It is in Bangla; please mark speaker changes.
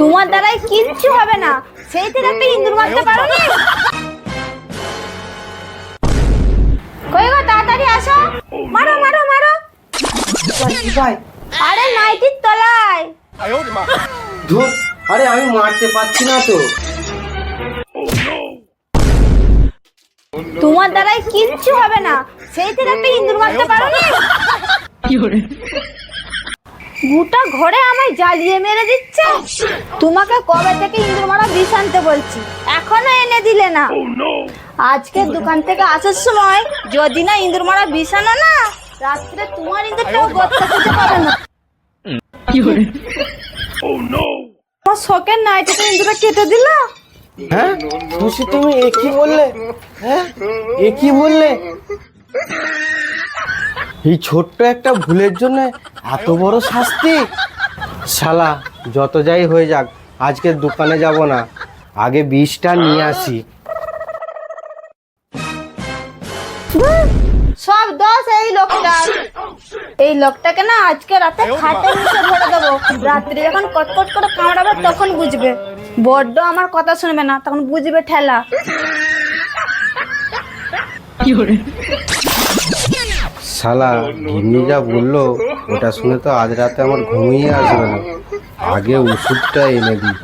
Speaker 1: তোমার দ্বারাই কিচ্ছু হবে না। সেই থেকে একটা ইন্দুর মারতে পারো নি কই গো তাড়াতাড়ি আসো। মারো মারো মারো।
Speaker 2: ভাই
Speaker 1: আরে নাইটির তলায়।
Speaker 2: ধুর আরে আমি মারতে পারছি না তো।
Speaker 1: তোমার দ্বারাই কিচ্ছু হবে না। সেই থেকে একটা ইন্দুর মারতে পারো নি গোটা ঘরে আমায় জ্বালিয়ে মেরে দিচ্ছে? তোমাকে কবে থেকে ইন্দুর মারা বিষ আনতে বলছি? এখনও এনে দিলে না। আজকে দোকান থেকে আসার সময় যদি না ইন্দুর মারা বিষ আনো না রাত্রে তোমার ইন্দুরটাও গর্তে খেতে পাবে না। আমার শখের নাইটিতে ইন্দুরটা কেটে দিল?
Speaker 2: হ্যাঁ? খুশি তুমি এ কি বললে? হ্যাঁ? এ কি বললে? এই ছোট্ট একটা ভুলের জন্য এত বড় শাস্তি? শালা যত যাই হয়ে যাক আজকে দোকানে যাব না। আগে বিষটা নিয়ে আসি।
Speaker 1: সব দোষ এই লোকটা এই লোকটাকে না আজকে রাতে খাটে নিচে ধরে দেবো। রাত্রে যখন কটকট করে কামড়াবে তখন বুঝবে। বড্ড আমার কথা শুনবে না তখন বুঝবে ঠেলা।
Speaker 2: শালা গিন্নি যা বলল, ওটা শুনে তো আজ রাতে আমার ঘুমিয়ে আসবে না। আগে ওষুধটা এনে দিই।